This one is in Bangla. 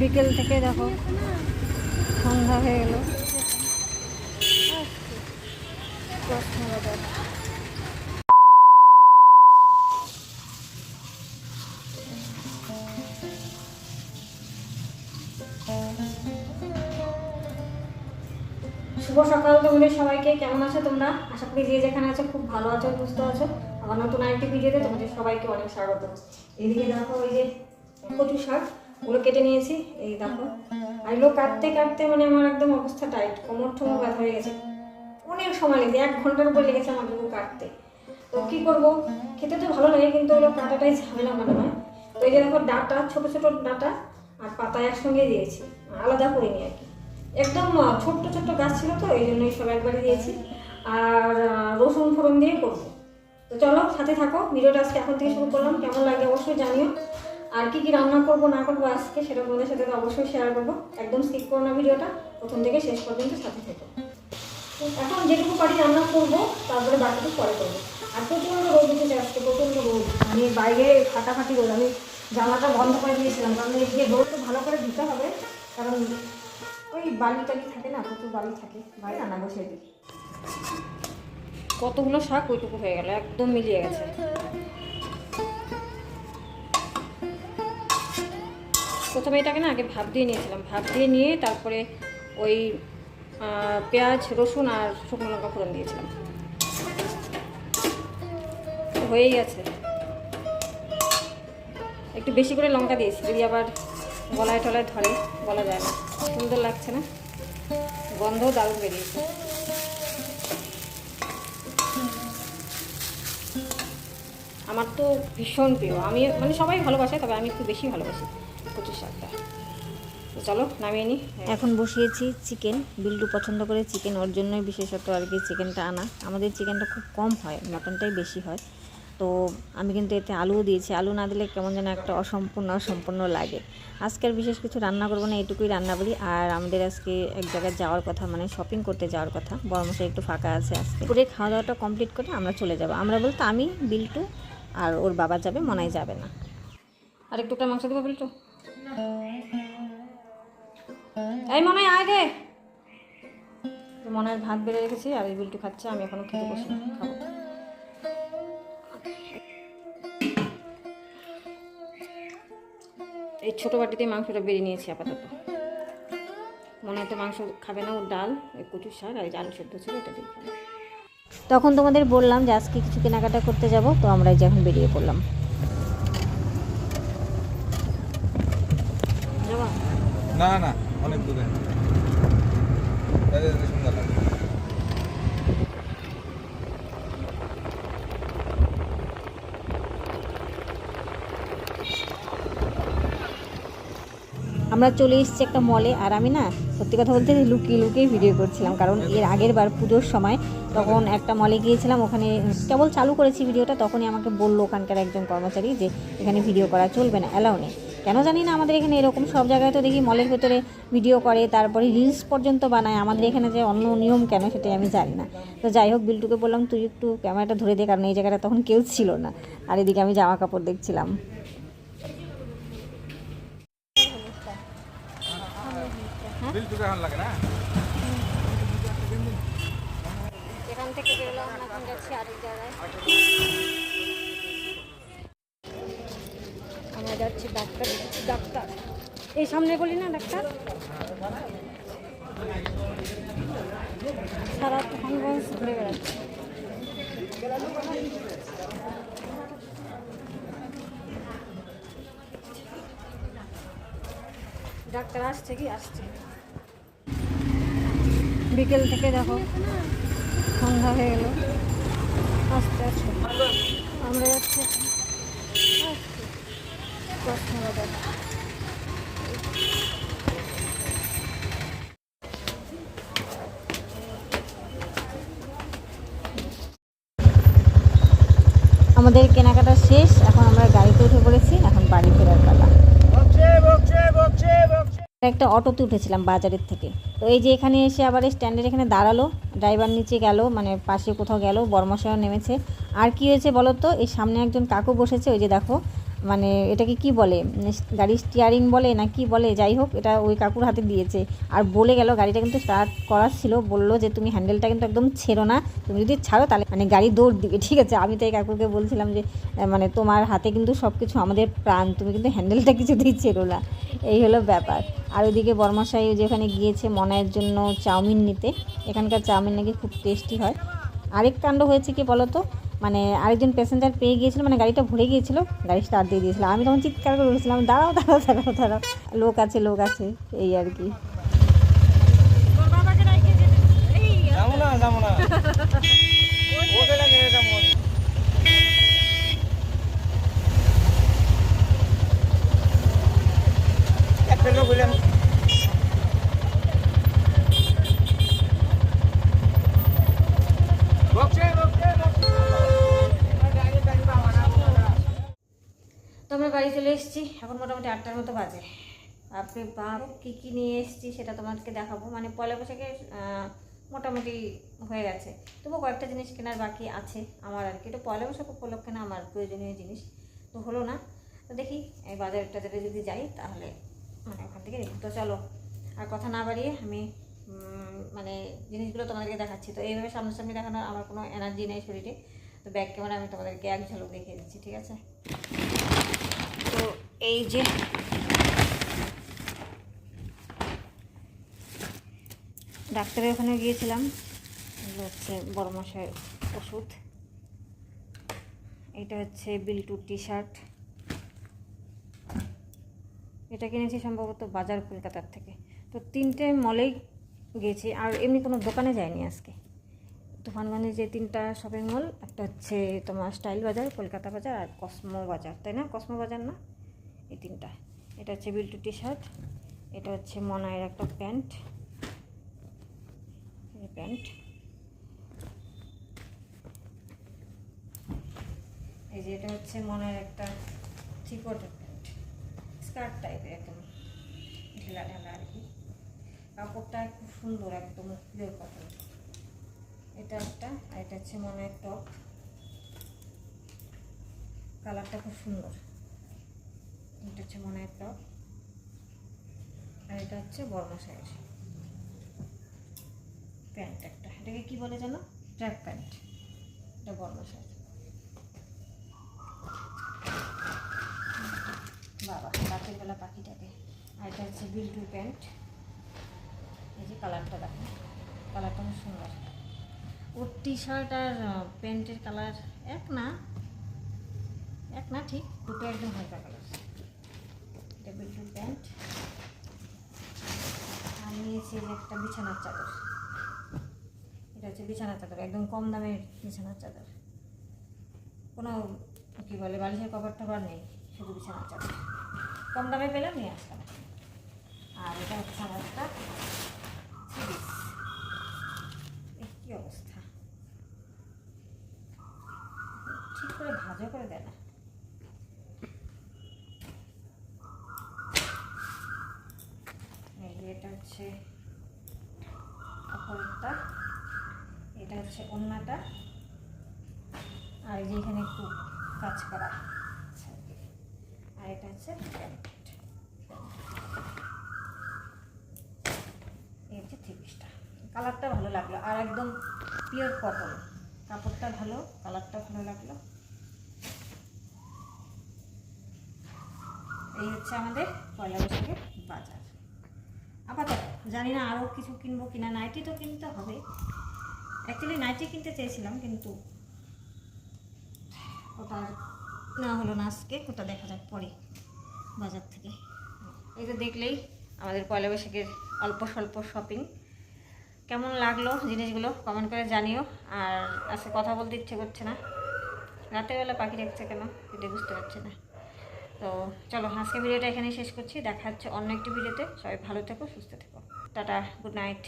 বিকেল থেকে দেখো, সন্ধ্যা হয়ে গেল। শুভ সকাল তোমাদের সবাইকে। কেমন আছো তোমরা? আশা করি যে যেখানে আছো খুব ভালো আছো, সুস্থ আছো। আমার নতুন আরেকটি ভিডিওতে তোমাদের সবাইকে অনেক স্বাগত। এদিকে দেখো ওই যে কচু শাক, ওগুলো কেটে নিয়েছি। এই দেখো, আর এগুলো কাটতে কাটতে মানে আমার একদম অবস্থা টাইট, কোমর ঠোমর ব্যথা হয়ে গেছে। অনেক সময় লেগেছে, এক ঘণ্টার উপর লেগেছে আমার এগুলো কাটতে। তো কি করব? খেতে তো ভালো লাগে, কিন্তু ওগুলো কাটাটাই ঝামেলা মনে হয়। তো এই যে দেখো, ডাটা, ছোট ছোট ডাটা আর পাতা একসঙ্গে দিয়েছি, আলাদা করিনি আর কি। একদম ছোট্ট ছোট্ট গাছ ছিল তো, এই জন্যই সব একবারে দিয়েছি। আর রসুন ফোড়ন দিয়ে করব। তো চলো, সাথে থাকো। ভিডিওটা আজকে এখন থেকে শুরু করলাম। কেমন লাগে অবশ্যই জানিও। আর কি কি রান্না করব, না করব আজকে, সেটা তোমাদের সাথে তো অবশ্যই শেয়ার করব। একদম স্কিপ করো না ভিডিওটা। প্রথম থেকে শেষ পর্যন্ত সাথে থেকো। এখন যেটুকু পারি রান্না করব, তারপরে বাকিটুকু পরে করব। আর প্রচণ্ড রোদ উঠেছে আজকে, প্রচণ্ড রোদ। আমি বাইরে ফাটাফাটি রোদ আমি জানলাটা বন্ধ করে দিয়েছিলাম, কারণ এদিকে রোদটা ভালো করে দিতে হবে। কারণ ওই বালি টালি থাকে না, প্রচুর বালি থাকে। বাইরে রান্না বসে দিই কতগুলো শাক ওইটুকু হয়ে গেল, একদম মিলিয়ে গেছে। প্রথমে এটাকে না আগে ভাপ দিয়ে নিয়েছিলাম। ভাপ দিয়ে নিয়ে তারপরে ওই পেঁয়াজ, রসুন আর শুকনো লঙ্কা ফোড়ন দিয়েছিলাম। হয়েই গেছে। একটু বেশি করে লঙ্কা দিয়েছি, যদি আবার গলায় টলায় ধরে, বলা যায় না। সুন্দর লাগছে না? গন্ধও দারুণ বেরিয়েছে। আমার তো ভীষণ প্রিয়। আমি মানে সবাই ভালোবাসে, তবে আমি একটু বেশি ভালোবাসি কচু শাকটা। চলো, নামিয়ে নিই এখন বসিয়েছি চিকেন বিল্টু পছন্দ করে চিকেন ওর জন্যই বিশেষত আর কি চিকেনটা আনা। আমাদের চিকেনটা খুব কম হয় মটনটাই বেশি হয়। তো আমি কিন্তু এতে আলুও দিয়েছি। আলু না দিলে কেমন যেন একটা অসম্পূর্ণ অসম্পূর্ণ লাগে। আজকে আর বিশেষ কিছু রান্না করব না এটুকুই রান্না করি আর আমাদের আজকে এক জায়গায় যাওয়ার কথা মানে শপিং করতে যাওয়ার কথা। বড়মশাই একটু ফাঁকা আছে আজকে। করে খাওয়া দাওয়াটা কমপ্লিট করে আমরা চলে যাব। আমরা বলতে আমি, বিল্টু আর ওর বাবা যাবে, মনাই যাবে না। আর একটু মাংস দেবো বিল্টু এই মনে আয় রে মনের ভাত বেড়ে রেখেছি আর এই বিল্টু খাচ্ছে, আমি এখনও খেতে বসি খাব। এই ছোটো বাটিতে মাংসটা বেরিয়ে নিয়েছি আপাতত। মনে হয় তো মাংস খাবে না, ওর ডাল কচুর শাক আর এই আলু সেদ্ধ ছিল এটা দিয়ে। তখন তোমাদের বললাম যে আজকে কিছু কেনাকাটা করতে যাব তো আমরা এই যে এখন বেরিয়ে পড়লাম। না না অনেক দূরে এই যে সুন্দর লাগে আমরা চলে এসেছি একটা মলে আর আমি না, সত্যি কথা বলতে লুকিয়ে লুকিয়ে ভিডিও করছিলাম। কারণ এর আগের বার পুজোর সময় তখন একটা মলে গিয়েছিলাম, ওখানে কেবল চালু করেছি ভিডিওটা তখনই আমাকে বলল ওখানকার একজন কর্মচারী যে, এখানে ভিডিও করা চলবে না অ্যালাউ নেই। কেন জানি না, আমাদের এখানে এরকম সব জায়গায় তো দেখি মলের ভেতরে ভিডিও করে, তারপরে রিলস পর্যন্ত বানায়। আমাদের এখানে যে অন্য নিয়ম কেন, সেটাই আমি জানি না। তো যাই হোক, বিল্টুকে বললাম, তুই একটু ক্যামেরাটা ধরে দে, কারণ এই জায়গাটা তখন কেউ ছিল না। আর এদিকে আমি জামা কাপড় দেখছিলাম বিল তোকে এখন থেকে বেরোলাম, এখন যাচ্ছি আরেক জায়গায়। আমরা যাচ্ছি ডাক্তার ডাক্তার। এই সামনে বলি না ডাক্তার? সারা তুফানগঞ্জ ঘুরে বেড়াচ্ছি। ডাক্তার আসছে কি? আসছে। বিকেল থেকে দেখো। সন্ধ্যা হয়ে গেল। আস্তে আস্তে। আমরা যাচ্ছি। আমাদের কেনাকাটা শেষ। এখন আমরা গাড়িতে উঠে পড়েছি। এখন বাড়ি ফেরার পালা। একটা অটোতে উঠেছিলাম বাজারের থেকে। তো এই যে এখানে এসে আবার স্ট্যান্ডের এখানে দাঁড়াল ড্রাইভার নিচে গেল মানে পাশে কোথাও গেল বর্মশাও নেমেছে। আর কি হয়েছে বলো তো এই সামনে একজন কাকু বসেছে ওই যে দেখো মানে এটাকে কি বলে উম, গাড়ির স্টিয়ারিং বলে না কি বলে যাই হোক এটা ওই কাকুর হাতে দিয়েছে। আর বলে গেল গাড়িটা কিন্তু স্টার্ট করার ছিল বলল যে তুমি হ্যান্ডেলটা কিন্তু একদম ছেড়ো না তুমি যদি ছাড়ো তাহলে মানে গাড়ি দৌড় দিবে ঠিক আছে? আমি তো এই কাকুকে বলছিলাম যে মানে তোমার হাতে কিন্তু সব কিছু আমাদের প্রাণ তুমি কিন্তু হ্যান্ডেলটা কিছুতেই ছেড়ো না। এই হলো ব্যাপার। আর ওইদিকে বর্মশাই যেখানে গিয়েছে মনায়ের জন্য চাউমিন নিতে এখানকার চাউমিন নাকি খুব টেস্টি হয়। আরেক কাণ্ড হয়েছে কি বলো তো মানে আরেকজন প্যাসেঞ্জার পেয়ে গিয়েছিল মানে গাড়িটা ভরে গিয়েছিল গাড়ি স্টার্ট দিয়ে দিয়েছিল। আমি তখন চিৎকার করে উঠেছিলাম দাঁড়াও দাঁড়াও দাঁড়াও দাঁড়াও। লোক আছে লোক আছে এই আর কি যাব না যাব না ওকে লাগে যাব একটা লোক হইলেন বকছে বকছে তো আমরা বাড়ি চলে এসেছি। এখন মোটামুটি আটটার মতো বাজে। আপনি বাপ কী কী নিয়ে এসেছি সেটা তোমাদেরকে দেখাবো। মানে পয়লা বৈশাখে মোটামুটি হয়ে গেছে। তবু কয়েকটা জিনিস কেনার বাকি আছে আমার আর কি। এটা পয়লা বৈশাখ উপলক্ষে না আমার প্রয়োজনীয় জিনিস তো হলো না। তো দেখি, এই বাজার টাজারে যদি যাই তাহলে মানে ওখান থেকে তো চলো, আর কথা না বাড়িয়ে আমি মানে জিনিসগুলো তোমাদেরকে দেখাচ্ছি। তো এইভাবে সামনাসামনি দেখানোর আমার কোনো এনার্জি নেই শরীরে। তো ব্যাক ক্যামেরা আমি তোমাদেরকে এক ঝলক দেখিয়ে দিচ্ছি, ঠিক আছে? এই যে। ডাক্তারের ওখানে গিয়েছিলাম হচ্ছে বড় মশাইয়ের ওষুধ। এটা হচ্ছে বিল্টুর টি শার্ট এটা কিনেছি সম্ভবত বাজার কলকাতার থেকে। তো তিনটে মলেই গেছি আর এমনি কোনো দোকানে যায়নি আজকে। তুফানগঞ্জে যে তিনটা শপিং মল একটা হচ্ছে তোমার স্টাইল বাজার, কলকাতা বাজার আর কসমো বাজার, তাই না? কসমো বাজার না? এই তিনটা। এটা হচ্ছে বিল্টু টি শার্ট এটা হচ্ছে মনায়ের একটা প্যান্ট। প্যান্ট। এই যে এটা হচ্ছে মনের একটা থ্রিকোয়ার্টার প্যান্ট। স্কার্ট টাইপের একদম ঢেলা ঢালা আর কি। কাপড়টা খুব সুন্দর একদম পিওর কটন এটা একটা আর এটা হচ্ছে মনে হয় টপ। কালারটা খুব সুন্দর। হচ্ছে মনে হয় টপ আর এটা হচ্ছে বর্মা সাইজ প্যান্ট একটা। এটাকে কি বলে জানো? ট্র্যাক প্যান্ট এটা বর্মা সাইজ বাবা রাতের বেলা পাখিটাকে। আর এটা হচ্ছে বিল্টু প্যান্ট এই যে কালারটা দেখো। কালারটা খুব সুন্দর। ওর টি শার্ট আর প্যান্টের কালার এক না? এক না, ঠিক? দুটো একদম হালকা কালার বিল্টু প্যান্ট আর নিয়েছি একটা বিছানার চাদর। এটা হচ্ছে বিছানার চাদর, একদম কম দামের বিছানার চাদর। কোনো কী বলে, বালিশের কভার টভার নেই, শুধু বিছানার চাদর। কম দামে পেলাম, নিয়ে আসলাম। আর এটা হচ্ছে আমার একটা কী অবস্থা। ঠিক করে ভাজা করে দেয় না এই যে এটা হচ্ছে অপরটা, এটা হচ্ছে অন্যটা। আর এই এখানে একটু কাজ করা আর এটা হচ্ছে এই হচ্ছে থ্রি পিসটা কালারটা ভালো লাগল। আর একদম পিওর কটন কাপড়টা ভালো, কালারটা ভালো লাগল। এই হচ্ছে আমাদের পয়লা বৈশাখের বাজার। আপাতত, জানি না আরও কিছু কিনবো কিনা। নাইটি তো কিনতে হবে। অ্যাকচুয়ালি নাইটি কিনতে চেয়েছিলাম, কিন্তু ওটা না হলো না আজকে। ওটা দেখা যাক পরে, বাজার থেকে। এই তো দেখলেই আমাদের পয়লা বৈশাখের অল্প স্বল্প শপিং কেমন লাগল জিনিসগুলো? কমেন্ট করে জানিও। আর আজকে কথা বলতে ইচ্ছে করছে না। রাতের বেলা পাখি দেখছে কেন? এটা বুঝতে পারছি না। তো চলো আজকে ভিডিওটা এখানেই শেষ করছি। দেখা হচ্ছে অন্য একটি ভিডিওতে। সবাই ভালো থেকো, সুস্থ থেকো। Tata, good night.